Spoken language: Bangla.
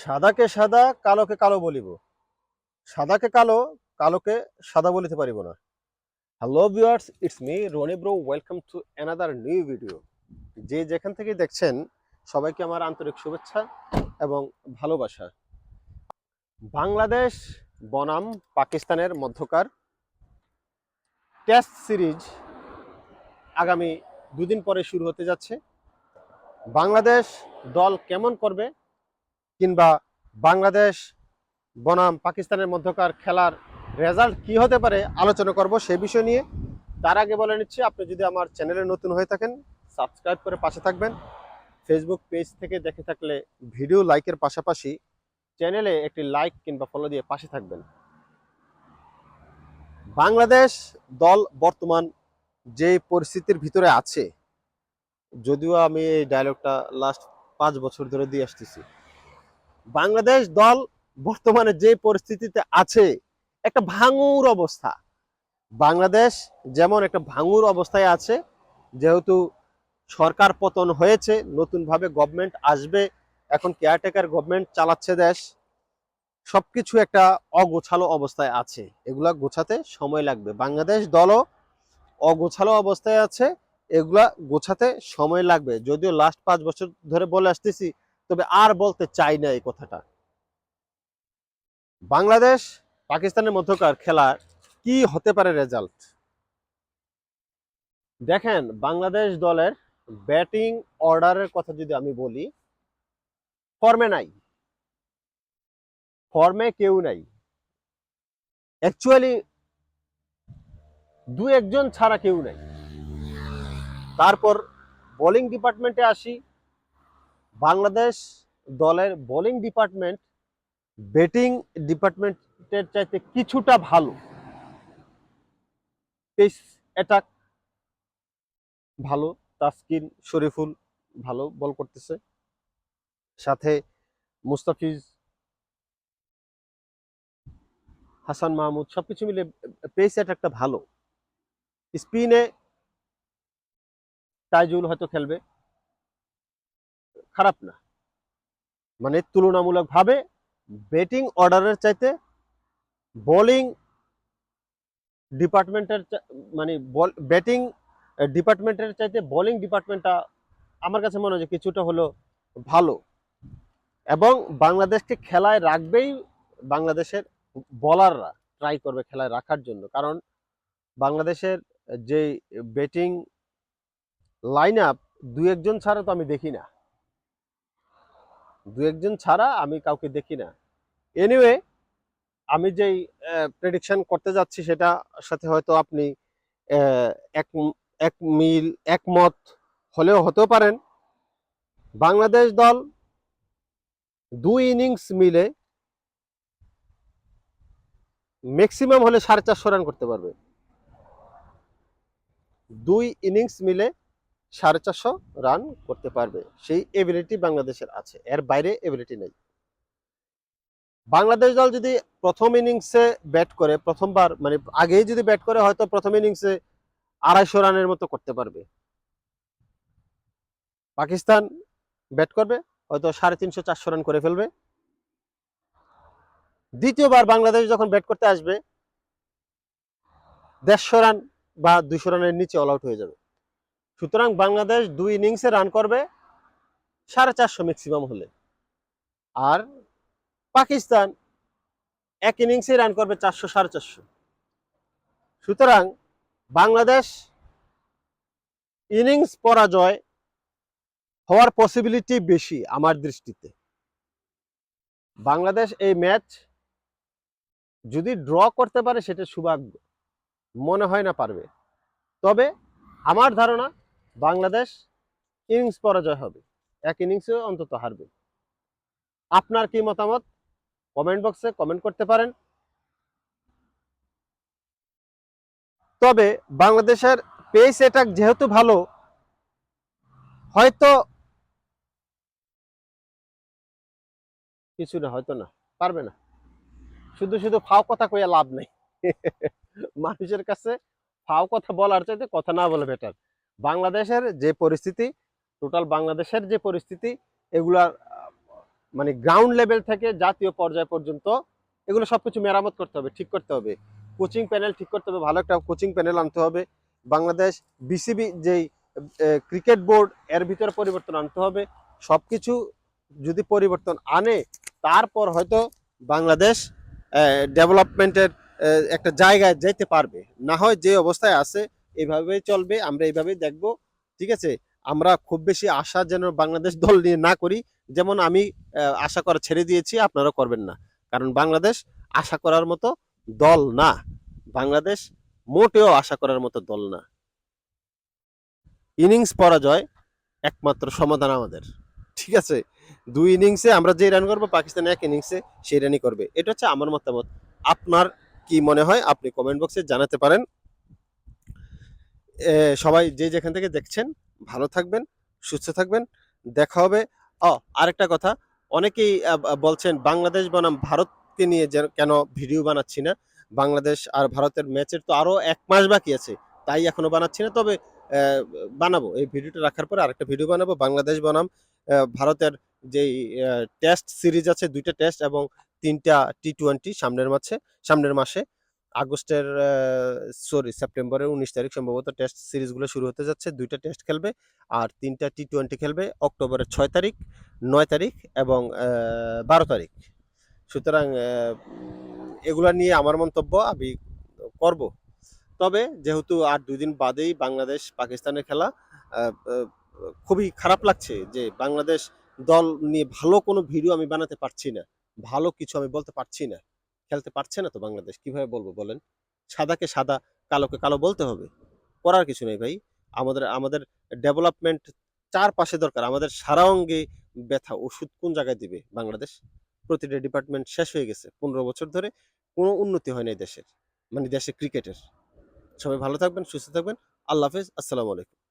সাদাকে সাদা, কালোকে কালো বলিব। সাদাকে কালো, কালোকে সাদা বলিতে পারিব না। Hello viewers it's me Rony bro welcome to another new video যে যেখান থেকে দেখছেন, সবাইকে আমার আন্তরিক শুভেচ্ছা এবং ভালোবাসা। বাংলাদেশ, বনাম, পাকিস্তানের মধ্যকার টেস্ট সিরিজ আগামী দুদিন পরে শুরু হতে যাচ্ছে। বাংলাদেশ দল কেমন করবে কিংবা বাংলাদেশ, বনাম, পাকিস্তানের মধ্যকার খেলার রেজাল্ট কি হতে পারে আলোচনা করব সে বিষয় নিয়ে। তার আগে বলে নিচ্ছি, আপনি যদি আমার চ্যানেলে নতুন হয়ে থাকেন, সাবস্ক্রাইব করে পাশে থাকবেন। ফেসবুক পেজ থেকে দেখে থাকলে ভিডিও লাইকের পাশাপাশি চ্যানেলে একটি লাইক কিংবা ফলো দিয়ে পাশে থাকবেন। বাংলাদেশ দল বর্তমান যে পরিস্থিতির ভিতরে আছে, যদিও আমি এই ডায়লগটা লাস্ট পাঁচ বছর ধরে দিয়ে আসতেছি। বাংলাদেশ দল বর্তমানে যে পরিস্থিতিতে আছে, একটা ভাঙুর অবস্থা। বাংলাদেশ যেমন একটা ভাঙুর অবস্থায় আছে, যেহেতু সরকার পতন হয়েছে, নতুনভাবে গভর্নমেন্ট আসবে, এখন কেয়ারটেকার গভর্নমেন্ট চালাচ্ছে দেশ, সবকিছু একটা অগোছালো অবস্থায় আছে। এগুলা গোছাতে সময় লাগবে। বাংলাদেশ দলও অগোছালো অবস্থায় আছে, এগুলা গোছাতে সময় লাগবে। যদিও লাস্ট পাঁচ বছর ধরে বলে আসতেছি তবে আর বলতে চাই না এই কথাটা। বাংলাদেশ পাকিস্তানের মধ্যকার খেলার কি হতে পারে রেজাল্ট দেখেন, বাংলাদেশ দলের ব্যাটিং অর্ডারের কথা যদি আমি বলি ফর্মে নাই। ফর্মে কেউ নাই। অ্যাকচুয়ালি দু একজন ছাড়া কেউ নাই। তারপর বোলিং ডিপার্টমেন্টে আসি বাংলাদেশ দলের বোলিং ডিপার্টমেন্ট, ব্যাটিং ডিপার্টমেন্টের চাইতে কিছুটা ভালো। পেস অ্যাটাক ভালো, তাসকিন শরীফুল ভালো বল করতেছে। সাথে মুস্তাফিজ, হাসান মাহমুদ, সবকিছু মিলে পেস অ্যাটাকটা ভালো। স্পিনে তাইজুল হয়তো খেলবে। খারাপ না। মানে তুলনামূলকভাবে ব্যাটিং অর্ডারের চাইতে বোলিং ডিপার্টমেন্টের মানে ব্যাটিং ডিপার্টমেন্টের চাইতে বোলিং ডিপার্টমেন্টটা আমার কাছে মনে হয় যে কিছুটা হলো ভালো। এবং বাংলাদেশকে খেলায় রাখবেই বাংলাদেশের বলাররা ট্রাই করবে খেলায় রাখার জন্য। কারণ বাংলাদেশের যে ব্যাটিং লাইন আপ দু একজন ছাড়া তো আমি দেখি না। দু একজন ছাড়া আমি কাউকে দেখি না। এনিওয়ে আমি যেই প্রেডিকশন করতে যাচ্ছি সেটা সাথে হয়তো আপনি এক এক মিল, একমত হলেও হতেও পারেন। বাংলাদেশ দল দুই ইনিংস মিলে ম্যাক্সিমাম হলে সাড়ে চারশো রান করতে পারবে। দুই ইনিংস মিলে সাড়ে চারশো রান করতে পারবে। সেই এবিলিটি বাংলাদেশের আছে। এর বাইরে এবিলিটি নেই। বাংলাদেশ দল যদি প্রথম ইনিংসে ব্যাট করে, প্রথমবার মানে আগেই যদি ব্যাট করে, হয়তো প্রথম ইনিংসে আড়াইশো রানের মতো করতে পারবে। পাকিস্তান ব্যাট করবে, হয়তো সাড়ে তিনশো, চারশো রান করে ফেলবে। দ্বিতীয়বার বাংলাদেশ যখন ব্যাট করতে আসবে, দেড়শো রান বা দুশো রানের নিচে অল আউট হয়ে যাবে। সুতরাং বাংলাদেশ দুই ইনিংসে রান করবে সাড়ে চারশো ম্যাক্সিমাম হলে। আর পাকিস্তান এক ইনিংসে রান করবে চারশো, সাড়ে চারশো। সুতরাং বাংলাদেশ ইনিংস পরাজয় হওয়ার পসিবিলিটি বেশি আমার দৃষ্টিতে। বাংলাদেশ এই ম্যাচ যদি ড্র করতে পারে সেটা সৌভাগ্য। মনে হয় না পারবে। তবে আমার ধারণা বাংলাদেশ ইনিংস পরাজয় হবে। এক ইনিংসে অন্তত হারবে। আপনার কি মতামত? কমেন্ট বক্সে কমেন্ট করতে পারেন। তবে বাংলাদেশের পেস অ্যাটাক যেহেতু ভালো, হয়তো কিছু না, হয়তো না, পারবে না। শুধু শুধু ফাও কথা কইয়া লাভ নেই। মানুষের কাছে ফাও কথা বলার চাইতে কথা না বলে বেটার বাংলাদেশের যে পরিস্থিতি টোটাল বাংলাদেশের যে পরিস্থিতি, এগুলার মানে গ্রাউন্ড লেভেল থেকে জাতীয় পর্যায় পর্যন্ত এগুলো সবকিছু মেরামত করতে হবে, ঠিক করতে হবে। কোচিং প্যানেল ঠিক করতে হবে, ভালো একটা কোচিং প্যানেল আনতে হবে। বাংলাদেশ বিসিবি যেই ক্রিকেট বোর্ড এর ভিতরে পরিবর্তন আনতে হবে। সব কিছু যদি পরিবর্তন আনে, তারপর হয়তো বাংলাদেশ ডেভেলপমেন্টের একটা জায়গায় যেতে পারবে। না হয় যে অবস্থায় আছে এইভাবেই চলবে, আমরা এইভাবেই দেখব, ঠিক আছে? আমরা খুব বেশি আশা যেন বাংলাদেশ দল নিয়ে না করি, যেমন আমি আশা করা ছেড়ে দিয়েছি আপনারা করবেন না। কারণ বাংলাদেশ আশা করার মতো দল না। বাংলাদেশ মোটেও আশা করার মতো দল না। ইনিংস পরাজয় একমাত্র সমাধান আমাদের, ঠিক আছে? দুই ইনিংসে আমরা যে রান করব, পাকিস্তান এক ইনিংসে সেই রানই করবে। এটা হচ্ছে আমার মতামত। আপনার কি মনে হয়, আপনি কমেন্ট বক্সে জানাতে পারেন। সবাই যে যেখান থেকে দেখছেন, ভালো থাকবেন, সুস্থ থাকবেন। দেখা হবে। ও আরেকটা কথা, অনেকেই বলছেন, বাংলাদেশ বনাম, ভারতকে নিয়ে যে- কেন ভিডিও বানাচ্ছি না? বাংলাদেশ আর ভারতের ম্যাচের তো আরও এক মাস বাকি আছে, তাই এখনও বানাচ্ছি না। তবে বানাবো। এই ভিডিওটা রাখার পরে আরেকটা ভিডিও বানাবো, বাংলাদেশ বনাম। ভারতের যেই টেস্ট সিরিজ আছে, দুইটা টেস্ট এবং তিনটা টি টোয়েন্টি সামনের মাসে সামনের মাসে। আগস্টের সরি সেপ্টেম্বরের উনিশ তারিখ সম্ভবত টেস্ট সিরিজগুলো শুরু হতে যাচ্ছে। দুইটা টেস্ট খেলবে আর তিনটা টি টোয়েন্টি খেলবে অক্টোবরের ছয় তারিখ, নয় তারিখ এবং বারো তারিখ। সুতরাং এগুলো নিয়ে আমার মন্তব্য, আমি করব। তবে যেহেতু আর দুই দিন বাদেই বাংলাদেশ পাকিস্তানের খেলা খুবই খারাপ লাগছে যে বাংলাদেশ দল নিয়ে ভালো কোনো ভিডিও আমি বানাতে পারছি না। ভালো কিছু আমি বলতে পারছি না। খেলতে পারছে না তো বাংলাদেশ? কীভাবে বলব বলেন? সাদাকে সাদা, কালোকে কালো বলতে হবে? করার কিছু নেই ভাই। আমাদের আমাদের ডেভেলপমেন্ট চারপাশে দরকার। আমাদের সারা অঙ্গে ব্যথা ওষুধ কোন জায়গায় দিবে বাংলাদেশ? প্রতিটা ডিপার্টমেন্ট শেষ হয়ে গেছে। পনেরো বছর ধরে কোনো উন্নতি হয় নাই দেশের মানে দেশে ক্রিকেটের সবাই ভালো থাকবেন, সুস্থ থাকবেন। আল্লাহ হাফেজ। আসসালামু আলাইকুম।